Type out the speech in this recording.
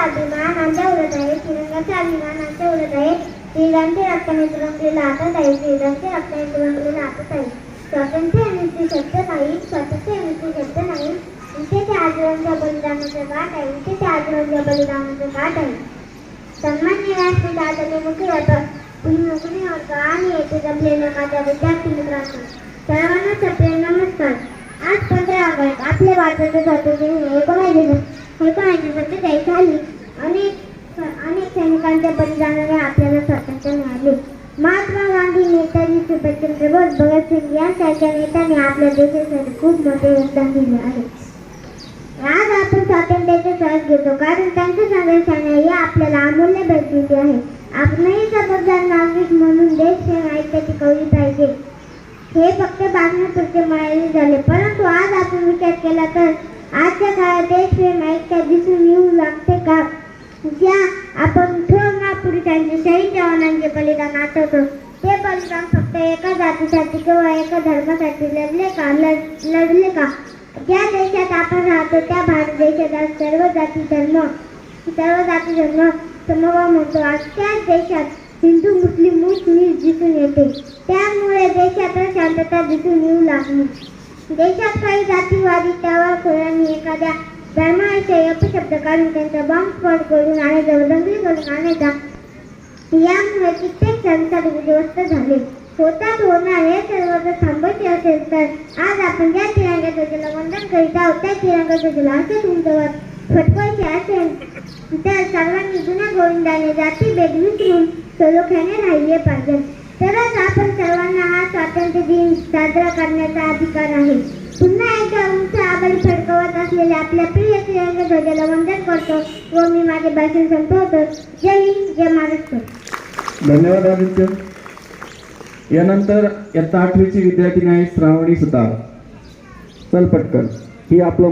अभिमान आमच्या उलट आहे तिरंगाचा अभिमान आमच्या उलट आहे तिरंगाचे रक्ताने तुरंगलेला हातात आहे तिरंगाचे रक्ताने तुरंगलेला हातात आहे स्वातंत्र्य मृत्यू शब्द नाही स्वातंत्र्य मृत्यू शब्द नाही. इथे त्या आजोबांच्या बलिदानाचा गाठ आहे इथे त्या आजोबांच्या बलिदानाचा गाठ आहे. सन्मान्य व्यासपीठ आदरणीय मुख्य भूमिमुखी नोकरी वर्ग आणि येथे जमलेल्या माझ्या विद्यार्थी मित्रांनो सर्वांना सप्रेम नमस्कार. आज पंधरा ऑगस्ट आपले भारताचं स्वातंत्र्य एकोणऐंशी एकोणऐंशी सत्तेचाळीस साली अनेक अनेक सैनिकांच्या बलिदानाने आपल्याला स्वातंत्र्य मिळाले. महात्मा गांधी नेताजी सुभाषचंद्र बोस भगतसिंग यांसारख्या नेत्यांनी आपल्या देशासाठी खूप मोठे योगदान दिले आहे. आज आपण स्वातंत्र्याचा श्वास घेतो कारण त्यांच्या संघर्षाने ही आपल्याला अमूल्य भेट दिली आहे. आपणही जबाबदार नागरिक म्हणून देशप्रेम ऐक्य टिकवली पाहिजे. हे फक्त बातमीपुरते मर्यादित झाले परंतु आज आपण विचार केला तर आजच्या काळात देश प्रेम दिसून येऊ लागते का ज्या आपण थोर पुरुषांचे शहीद जवानांचे बलिदान आठवतो ते बलिदान फक्त एका जातीसाठी किंवा एका धर्मासाठी लढले का? लढले का? ज्या देशात आपण राहतो त्या भारत देशात आज सर्व जाती धर्म सर्व जाती धर्म समभाव होतो आज त्याच देशात हिंदू मुस्लिम मुस्लिम दिसून येते. त्यामुळे देशात शांतता दिसून येऊ लागली. देशात काही जातीवादी टवाळखोरांनी एखाद्या धर्माविषयी अपशब्द काढून त्यांचा बॉम्बस्फोट करून आणि दंगली करून आणायचा यामुळे कित्येक संसार उद्ध्वस्त झाले होतात होणार हे सर्व जर थांबायचे असेल तर आज आपण ज्या तिरंगा ध्वजाला वंदन करीत आहोत त्या तिरंगा ध्वजाला असे तुमच्यावर फटकायचे असेल तर सर्वांनी जुन्या गोविंदाने जाती भेद विसरून सलोख्याने राहिले पाहिजे तरच आपण सर्वांना हा स्वातंत्र्य दिन साजरा करण्याचा अधिकार आहे. पुन्हा एकदा उंच आभार असलेल्या आपल्या प्रिय तिरंगा ध्वजाला वंदन करतो व मी माझे भाषण संपवतो. जय हिंद जय महाराष्ट्र. धन्यवाद आदित्य. यानंतर इयत्ता आठवीची विद्यार्थिनी आहे श्रावणी सुतार. चल पटकन. ही आपलं